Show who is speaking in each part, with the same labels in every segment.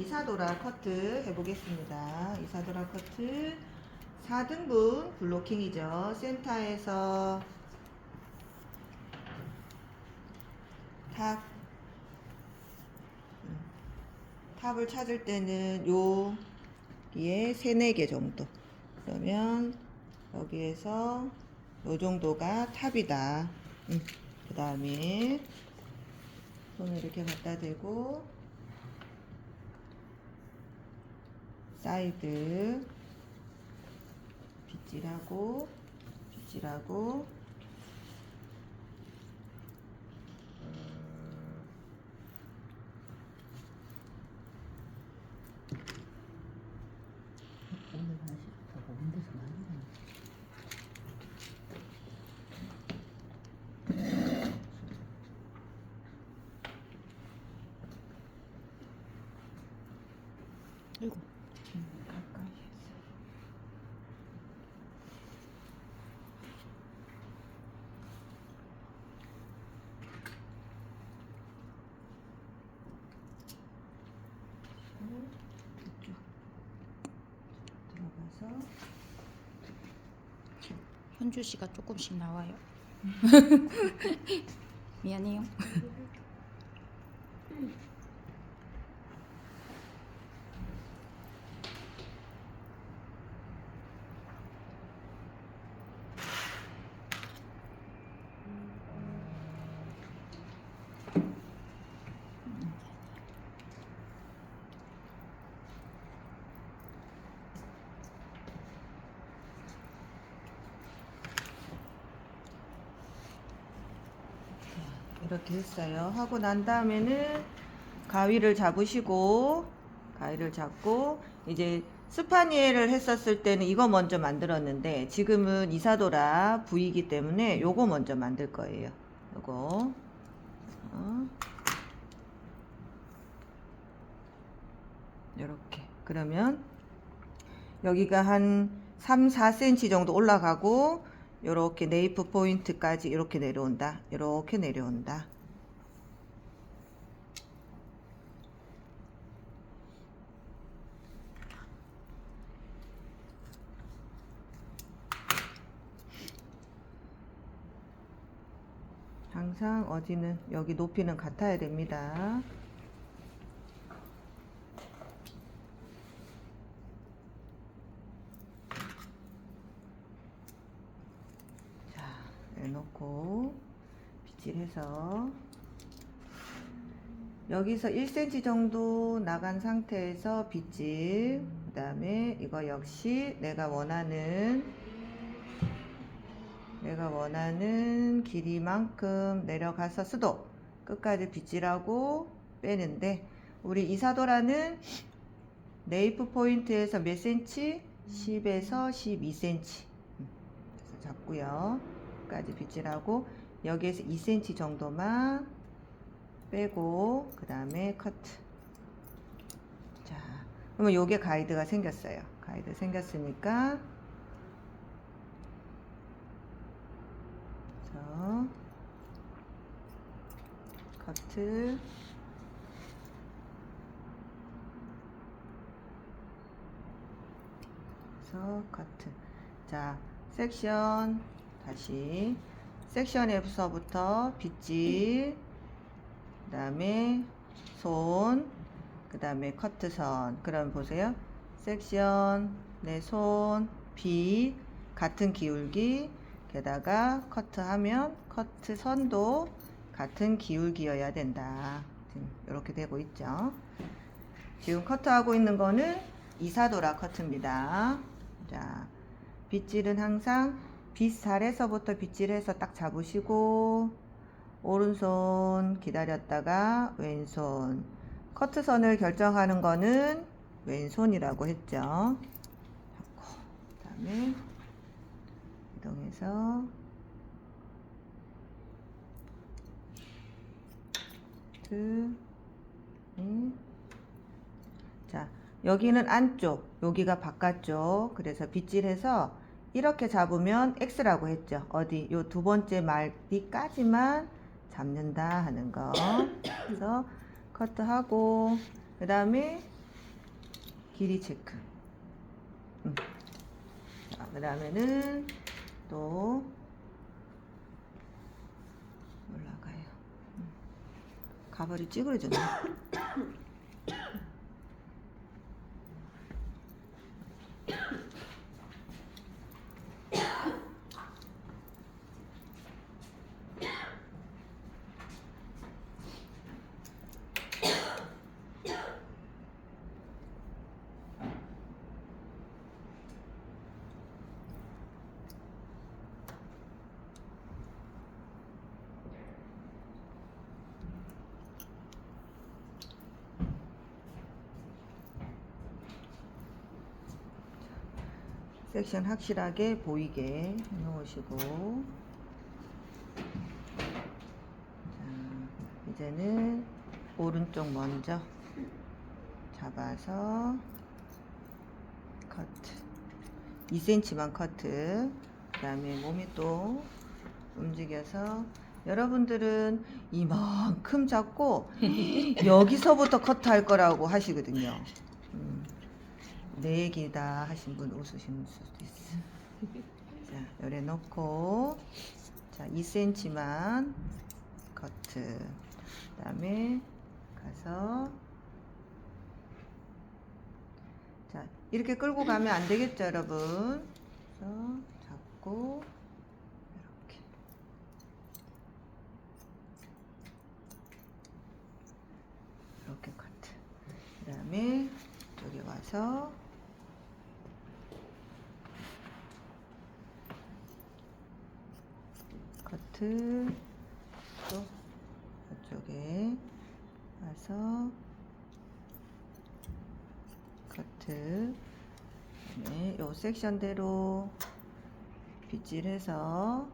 Speaker 1: 이사도라 커트 해보겠습니다. 이사도라 커트 4등분 블로킹이죠. 센터에서 탑 음, 탑을 찾을 때는 여기에 3, 4개 정도 그러면 여기에서 요 정도가 탑이다 음, 그 다음에 손을 이렇게 갖다 대고 사이드 빗질하고 빗질하고
Speaker 2: 오늘 날씨 좋다고 온 데서 많이 가네. 아이고,
Speaker 1: 가까이 해서 이쪽 들어가서
Speaker 3: 현주 씨가 조금씩 나와요. 미안해요.
Speaker 1: 이렇게 했어요. 하고 난 다음에는 가위를 잡으시고 가위를 잡고 이제 스파니엘을 했었을 때는 이거 먼저 만들었는데 지금은 이사도라 V이기 때문에 요거 먼저 만들 거예요. 요거 어. 이렇게 그러면 여기가 한 3, 4cm 정도 올라가고 요렇게 네이프 포인트까지 이렇게 내려온다. 이렇게 내려온다. 항상 어디는 여기 높이는 같아야 됩니다. 자, 내놓고 빗질해서 여기서 1cm 정도 나간 상태에서 빗질 그 다음에 이거 역시 내가 원하는 내가 원하는 길이만큼 내려가서 수도 끝까지 빗질하고 빼는데 우리 이사도라는 네이프 포인트에서 몇 cm? 10에서 12cm 그래서 잡고요 끝까지 빗질하고 여기에서 2cm 정도만 빼고 그 다음에 커트 자 그러면 요게 가이드가 생겼어요. 가이드 생겼으니까 그래서 커트 그래서 커트 자 섹션 다시 섹션에서부터 빗질 그 다음에 손, 그 다음에 커트선. 그럼 보세요. 섹션, 내 손, 빗, 같은 기울기, 게다가 커트하면 커트 선도 같은 기울기여야 된다. 이렇게 되고 있죠. 지금 커트하고 있는 거는 이사도라 커트입니다. 자, 빗질은 항상 빗살에서부터 빗질해서 딱 잡으시고 오른손 기다렸다가 왼손 커트선을 결정하는 거는 왼손이라고 했죠. 잡고 그다음에 이동해서 둘, 넷. 자 여기는 안쪽, 여기가 바깥쪽. 그래서 빗질해서 이렇게 잡으면 X라고 했죠. 어디 요 두 번째 말띠까지만 잡는다 하는 거. 그래서 커트하고 그 다음에 길이 체크. 음. 자, 그 다음에는 또 올라가요. 음. 가발이 찌그러졌네. 섹션 확실하게 보이게 해놓으시고. 자, 이제는 오른쪽 먼저 잡아서 커트 2cm만 커트 그 다음에 몸이 또 움직여서 여러분들은 이만큼 잡고 여기서부터 커트할 거라고 하시거든요. 음. 내 얘기다 하신 분 웃으시는 수도 있어. 자, 열에 놓고 자, 2cm만 커트. 그다음에 가서 자, 이렇게 끌고 가면 안 되겠죠, 여러분. 그래서 잡고 이렇게 이렇게 커트. 그다음에 여기 와서 커트 또 이쪽에 와서 커트 그다음에 요 섹션대로 빗질해서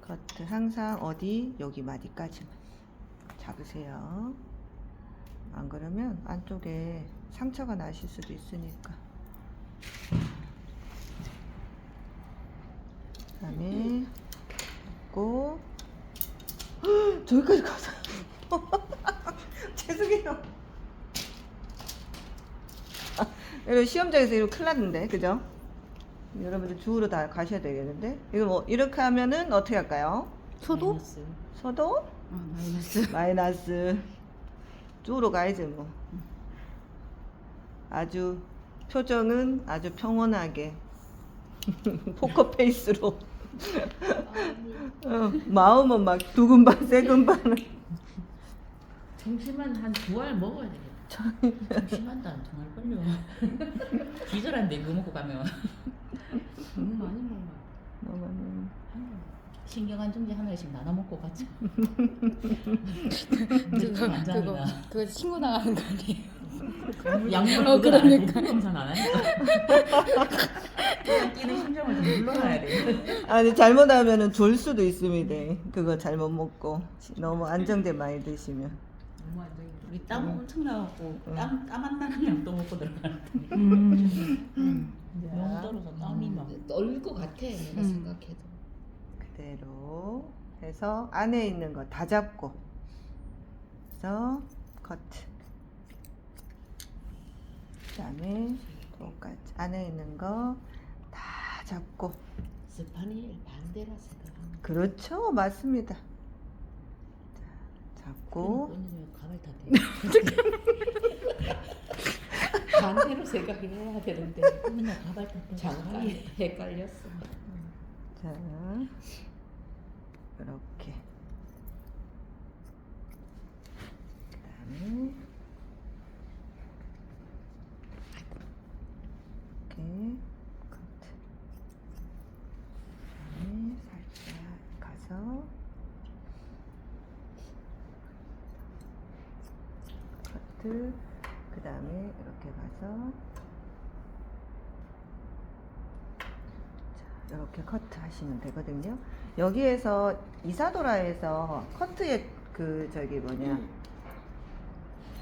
Speaker 1: 커트 항상 어디 여기 마디까지만 잡으세요. 안 그러면 안쪽에 상처가 나실 수도 있으니까. 그다음에 잡고 저기까지 가서 죄송해요. 아, 여러분 시험장에서 이거 큰일 났는데 그죠? 여러분들 주우러 다 가셔야 되겠는데 이거 뭐 이렇게 하면은 어떻게 할까요?
Speaker 3: 소도?
Speaker 2: 마이너스.
Speaker 1: 서도
Speaker 3: 아 마이너스.
Speaker 1: 마이너스 주우러 가야지 뭐 아주 표정은 아주 평온하게 포커페이스로 어, 마음은 막 두근반 세근반
Speaker 2: 점심만 한 두 알 먹어야 되겠다. 점심만도 안 통할 걸요. 기절한데 이거 먹고 가면. 너무 많이 먹어.
Speaker 1: 너무는
Speaker 2: 신경 안정제 하나씩 나눠 먹고 가자.
Speaker 3: 그거
Speaker 2: 안
Speaker 3: 그거
Speaker 2: 자니까.
Speaker 3: 그거 친구 나가는 거 아니에요?
Speaker 2: 양물
Speaker 3: 어, 그러니까.
Speaker 2: 해. 검사 안 하니까. 그냥 끼는 심장을 좀 눌러놔야 돼.
Speaker 1: 아니 잘못하면은 졸 수도 있습니다 그거 잘못 먹고 너무 안정제 많이 드시면
Speaker 2: 너무 안 돼. 우리 땀 엄청 나갖고
Speaker 1: 응.
Speaker 2: 땀땀안 나는 양또 먹고 들어가는데
Speaker 1: 음.
Speaker 2: 너무 떨어서 땀이 막.
Speaker 4: 얼릴 것 같아 내가
Speaker 3: 음.
Speaker 4: 생각해도
Speaker 1: 그대로 해서 안에 있는 거 다 잡고 그래서 커트 그다음에 안에 있는 거 다 잡고.
Speaker 4: 스파니엘 반대라 생각하면
Speaker 1: 그렇죠. 맞습니다. 자, 잡고.
Speaker 2: 가발.
Speaker 4: 반대로 생각해야 되는데
Speaker 2: 맨날 가발 탓해.
Speaker 4: 장관이 헷갈렸어.
Speaker 1: 자 이렇게. 그다음에 이렇게 커트 그다음에 살짝 가서 커트 그 다음에 이렇게 가서 자, 이렇게 커트 하시면 되거든요. 여기에서 이사도라에서 커트의 그 저기 뭐냐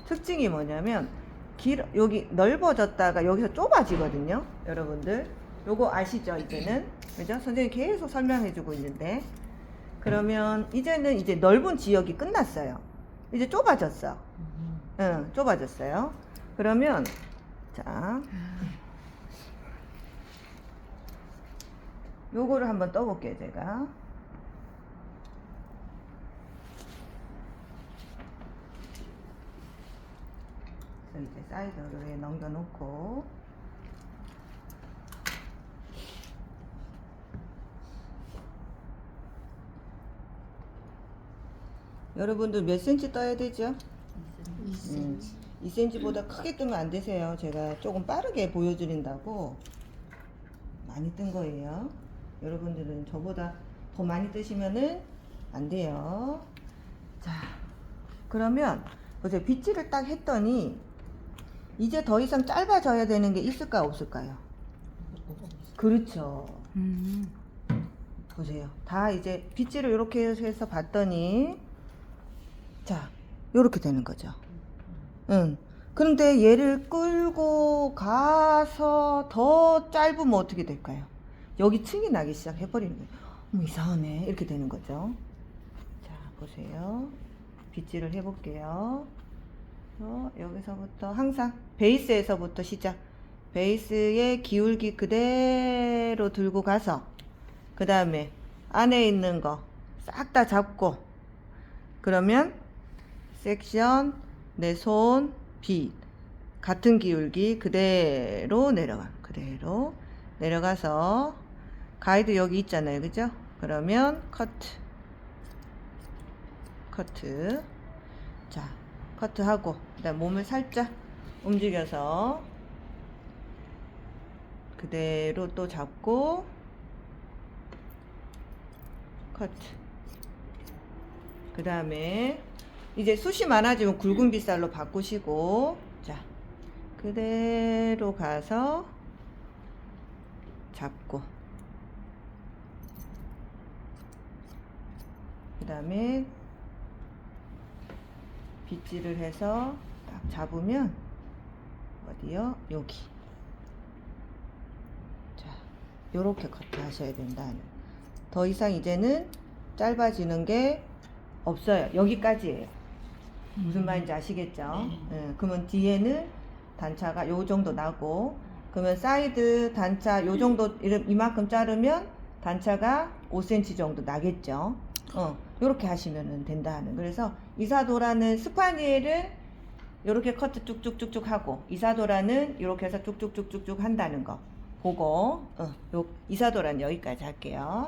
Speaker 1: 특징이 뭐냐면 길 여기 넓어졌다가 여기서 좁아지거든요. 여러분들 요거 아시죠 이제는 그죠? 선생님 계속 설명해 주고 있는데 그러면 이제는 이제 넓은 지역이 끝났어요. 이제 좁아졌어. 응, 좁아졌어요. 그러면 자, 요거를 한번 떠볼게요, 제가. 그래서 이제 사이드로 넘겨놓고 여러분들 몇 센치 떠야 되죠? 음, 2cm보다 크게 뜨면 안 되세요. 제가 조금 빠르게 보여드린다고 많이 뜬 거예요. 여러분들은 저보다 더 많이 뜨시면은 안 돼요. 자, 그러면 보세요. 빗질을 딱 했더니 이제 더 이상 짧아져야 되는 게 있을까 없을까요? 그렇죠.
Speaker 3: 음.
Speaker 1: 보세요. 다 이제 빗질을 이렇게 해서 봤더니 자, 요렇게 되는 거죠. 응. 그런데 얘를 끌고 가서 더 짧으면 어떻게 될까요? 여기 층이 나기 시작해 버리는 거예요. 뭐 이상하네. 이렇게 되는 거죠. 자, 보세요. 빗질을 해 볼게요. 어, 여기서부터 항상 베이스에서부터 시작. 베이스의 기울기 그대로 들고 가서 그 다음에 안에 있는 거 싹 다 잡고 그러면 섹션 내손빛 같은 기울기 그대로 내려가 그대로 내려가서 가이드 여기 있잖아요. 그죠? 그러면 커트 커트 자 커트하고 그다음 몸을 살짝 움직여서 그대로 또 잡고 커트. 그 다음에 이제 숱이 많아지면 굵은 빗살로 바꾸시고 자 그대로 가서 잡고 그 다음에 빗질을 해서 딱 잡으면 어디요? 여기 자 요렇게 커트 하셔야 된다는 더 이상 이제는 짧아지는 게 없어요. 여기까지예요. 무슨 말인지 아시겠죠? 예, 그러면 뒤에는 단차가 요 정도 나고, 그러면 사이드 단차 요 정도 이름- 이만큼 자르면 단차가 5cm 정도 나겠죠? 어, 요렇게 하시면 된다 하는. 그래서 이사도라는 스파니엘은 요렇게 커트 쭉쭉쭉쭉 하고, 이사도라는 요렇게 해서 쭉쭉쭉쭉쭉 한다는 거. 보고, 어, 요 이사도란 여기까지 할게요.